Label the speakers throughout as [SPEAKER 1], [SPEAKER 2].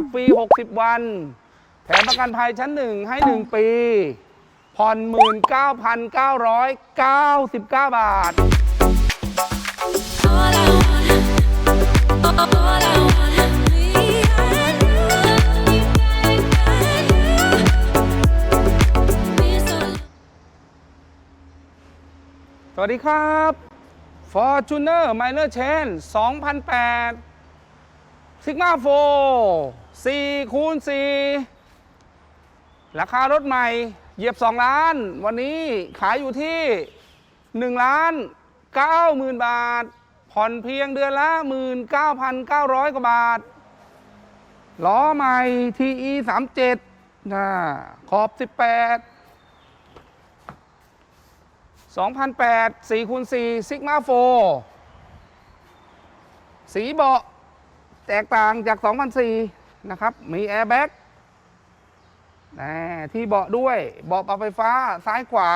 [SPEAKER 1] ขับฟรี 60 วัน แถมประกันภัยชั้น 1 ให้ 1 ปี ผ่อน 19,999 บาท
[SPEAKER 2] All I wanna, all I wanna be and you, and you. Be so
[SPEAKER 1] สวัสดีครับ Fortuner Minor Chain 2008 Sigma 4 4คูณ4ราคารถใหม่เหยียบ 2 ล้าน วันนี้ขายอยู่ที่ 1 ล้าน9หมื่นบาท ผ่อนเพียงเดือนละ 19,900 กว่าบาท ล้อใหม่ TE 37นะขอบ 18 2008 4คูณ4 Sigma 4สีเบาะแตกต่างจาก 2004 นะครับ มีแอร์แบ็กที่เบาะด้วย เบาะปรับไฟฟ้าซ้ายขวา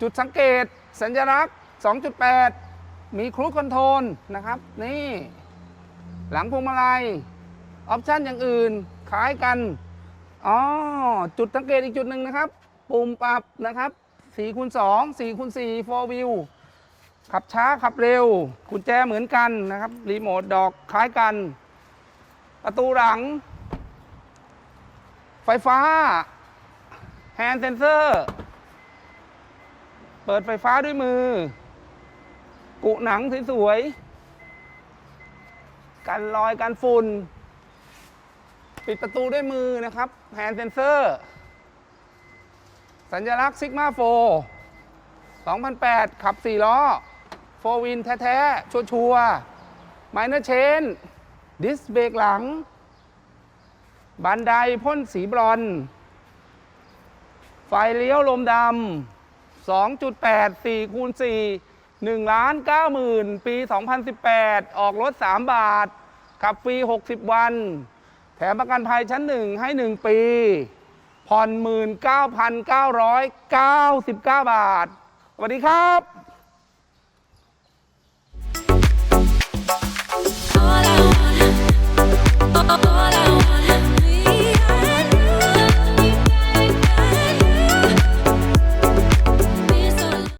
[SPEAKER 1] จุดสังเกต สัญลักษณ์ 2.8 มีครูคอนโทรลนะครับ นี่ หลังพวงมาลัย ออปชั่นอย่างอื่น คล้ายกัน อ๋อ จุดสังเกตอีกจุดหนึ่งนะครับ ปุ่มปรับนะครับ4คูณ2 4คูณ4 4 wheel ขับช้าขับเร็ว กุญแจเหมือนกันนะครับ รีโมทดอกคล้ายกัน ประตูหลัง ไฟฟ้า แฮนด์เซนเซอร์ เปิดไฟฟ้าด้วยมือ กุหนังสวยๆ กันรอยกันฝุ่น ปิดประตูด้วยมือนะครับ แฮนด์เซนเซอร์ สัญลักษณ์ซิกมาโฟ2008 ขับ 4 ล้อ โฟวินแท้ ๆ ชัวร์ๆไมเนอร์เชน ดิสเบรกหลัง บันไดพ่นสีบรอน ไฟเลี้ยวลมดำ2.8 4คูณ4 1ล้าน9หมื่นปี 2018 ออกรถ 3 บาท ขับฟรี 60 วัน แถมประกันภัยชั้น 1 ให้ 1 ปี ผ่อน 19,999 บาท สวัสดีครับ